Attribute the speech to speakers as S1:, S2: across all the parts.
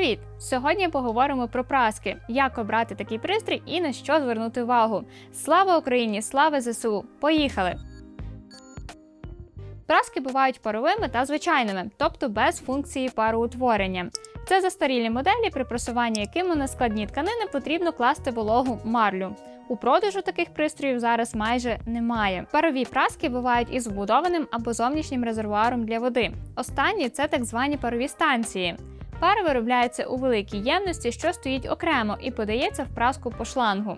S1: Привіт! Сьогодні поговоримо про праски, як обрати такий пристрій і на що звернути увагу. Слава Україні! Слава ЗСУ! Поїхали! Праски бувають паровими та звичайними, тобто без функції пароутворення. Це застарілі моделі, при просуванні якими на складні тканини потрібно класти вологу марлю. У продажу таких пристроїв зараз майже немає. Парові праски бувають із вбудованим або зовнішнім резервуаром для води. Останні це так звані парові станції. Пара виробляється у великій ємності, що стоїть окремо і подається в праску по шлангу.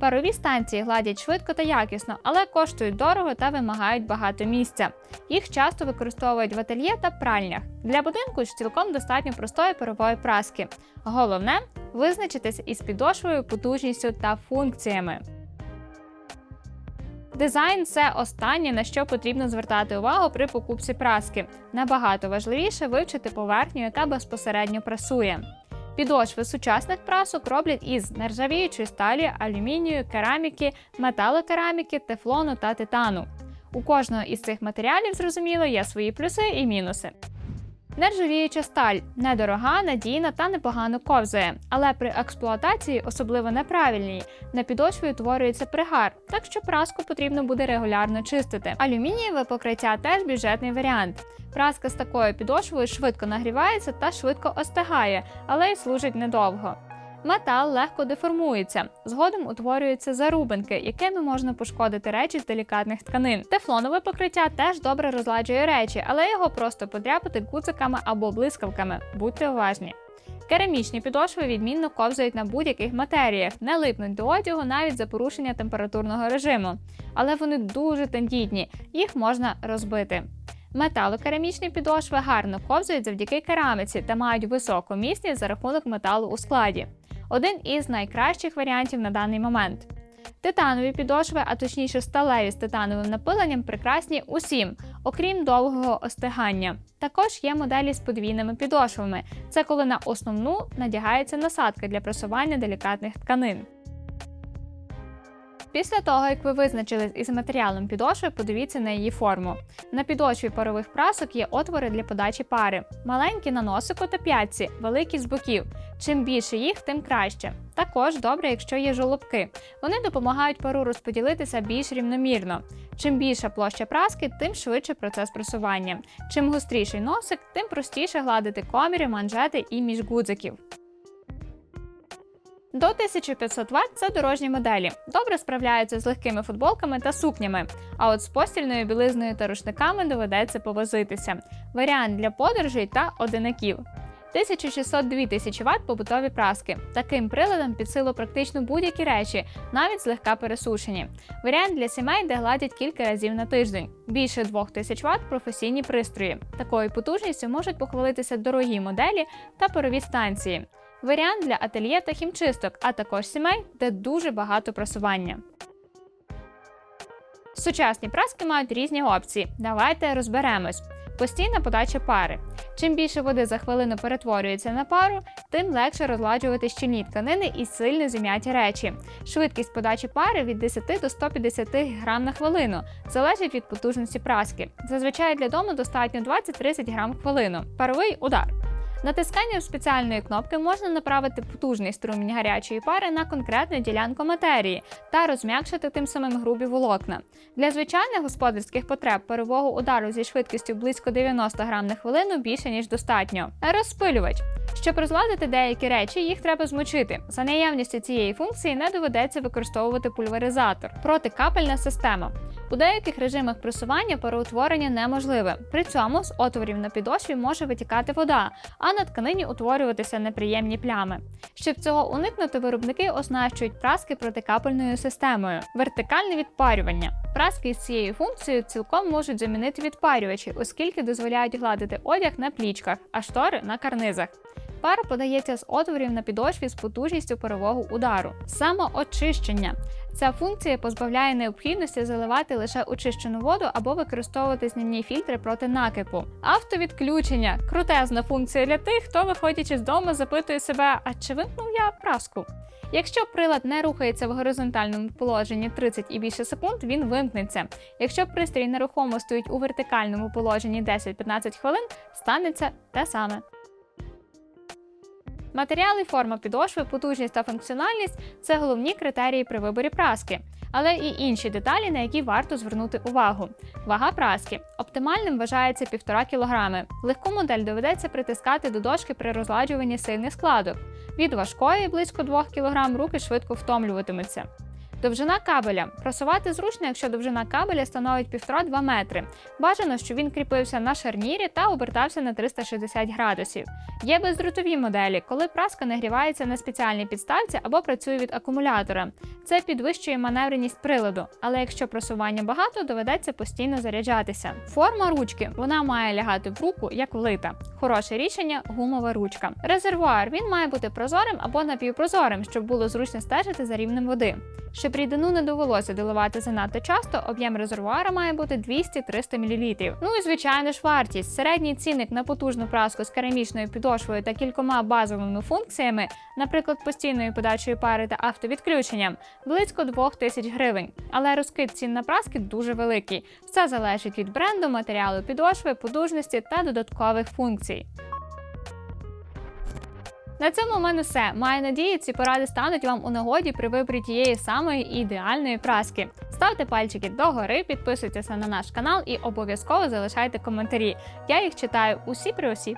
S1: Парові станції гладять швидко та якісно, але коштують дорого та вимагають багато місця. Їх часто використовують в ательє та пральнях. Для будинку ж цілком достатньо простої парової праски. Головне визначитися із підошвою, потужністю та функціями. Дизайн це останнє, на що потрібно звертати увагу при покупці праски. Набагато важливіше вивчити поверхню, яка безпосередньо прасує. Підошви сучасних прасок роблять із нержавіючої сталі, алюмінію, кераміки, металокераміки, тефлону та титану. У кожного із цих матеріалів, зрозуміло, є свої плюси і мінуси. Нержавіюча сталь недорога, надійна та непогано ковзає, але при експлуатації, особливо неправильній, на підошві утворюється пригар, так що праску потрібно буде регулярно чистити. Алюмінієве покриття теж бюджетний варіант. Праска з такою підошвою швидко нагрівається та швидко остигає, але й служить недовго. Метал легко деформується. Згодом утворюються зарубинки, якими можна пошкодити речі з делікатних тканин. Тефлонове покриття теж добре розладжує речі, але його просто подряпати гуциками або блискавками. Будьте уважні. Керамічні підошви відмінно ковзають на будь-яких матеріях, не липнуть до одягу навіть за порушення температурного режиму. Але вони дуже тендітні, їх можна розбити. Металокерамічні підошви гарно ковзають завдяки кераміці та мають високу міцність за рахунок металу у складі. Один із найкращих варіантів на даний момент. Титанові підошви, а точніше сталеві з титановим напиленням, прекрасні усім, окрім довгого остигання. Також є моделі з подвійними підошвами. Це коли на основну надягається насадка для просування делікатних тканин. Після того, як ви визначились із матеріалом підошви, подивіться на її форму. На підошві парових прасок є отвори для подачі пари, маленькі на носику та п'ятці, великі з боків. Чим більше їх, тим краще. Також добре, якщо є жолобки. Вони допомагають пару розподілитися більш рівномірно. Чим більша площа праски, тим швидше процес просування. Чим гостріший носик, тим простіше гладити коміри, манжети і міжгудзиків. До 1500 Вт це дорожні моделі. Добре справляються з легкими футболками та сукнями. А от з постільною білизною та рушниками доведеться повозитися. Варіант для подорожей та одинаків. 1600-2000 Вт побутові праски. Таким приладом під силу практично будь-які речі, навіть злегка пересушені. Варіант для сімей, де гладять кілька разів на тиждень. Більше 2000 Вт професійні пристрої. Такою потужністю можуть похвалитися дорогі моделі та парові станції варіант для ательє та хімчисток, а також сімей, де дуже багато просування. Сучасні праски мають різні опції. Давайте розберемось. Постійна подача пари. Чим більше води за хвилину перетворюється на пару, тим легше розладжувати щільні тканини і сильно зім'яті речі. Швидкість подачі пари від 10 до 150 грам на хвилину залежить від потужності праски. Зазвичай для дому достатньо 20-30 грам хвилину. Паровий удар. Натисканням спеціальної кнопки можна направити потужний струмінь гарячої пари на конкретну ділянку матерії та розм'якшити тим самим грубі волокна. Для звичайних господарських потреб парового удару зі швидкістю близько 90 грам на хвилину більше ніж достатньо. Розпилювач. Щоб розладити деякі речі, їх треба змочити. За наявністю цієї функції не доведеться використовувати пульверизатор. Протикапельна система. У деяких режимах пресування пароутворення неможливе. При цьому з отворів на підошві може витікати вода, а на тканині утворюватися неприємні плями. Щоб цього уникнути, виробники оснащують праски протикапельною системою, вертикальне відпарювання. Праски з цією функцією цілком можуть замінити відпарювачі, оскільки дозволяють гладити одяг на плічках, а штори на карнизах. Пара подається з отворів на підошві з потужністю парового удару. Самоочищення. Ця функція позбавляє необхідності заливати лише очищену воду або використовувати знімні фільтри проти накипу. Автовідключення крутезна функція для тих, хто, виходячи з дому, запитує себе, а чи вимкнув я праску? Якщо прилад не рухається в горизонтальному положенні 30 і більше секунд, він вимкнеться. Якщо пристрій нерухомо стоїть у вертикальному положенні 10-15 хвилин, станеться те саме. Матеріали, форма підошви, потужність та функціональність це головні критерії при виборі праски, але і інші деталі, на які варто звернути увагу. Вага праски оптимальним вважається 1,5 кг. Легку модель доведеться притискати до дошки при розладжуванні сильних складок. Від важкої близько 2 кг руки швидко втомлюватимуться. Довжина кабеля. Просувати зручно, якщо довжина кабеля становить 1,5-2 метри. Бажано, щоб він кріпився на шарнірі та обертався на 360 градусів. Є бездротові моделі, коли праска нагрівається на спеціальній підставці або працює від акумулятора. Це підвищує маневреність приладу, але якщо просування багато, доведеться постійно заряджатися. Форма ручки вона має лягати в руку як влита. Хороше рішення гумова ручка. Резервуар він має бути прозорим або напівпрозорим, щоб було зручно стежити за рівнем води. Щоб не довелося доливати занадто часто, об'єм резервуара має бути 200-300 мл. Ну і звичайно ж вартість. Середній цінник на потужну праску з керамічною підошвою та кількома базовими функціями, наприклад, постійною подачею пари та автовідключенням, близько 2000 гривень. Але розкид цін на праски дуже великий. Все залежить від бренду, матеріалу підошви, потужності та додаткових функцій. На цьому в мене все. Маю надію, ці поради стануть вам у нагоді при виборі тієї самої ідеальної праски. Ставте пальчики догори, підписуйтеся на наш канал і обов'язково залишайте коментарі. Я їх читаю усі при усі.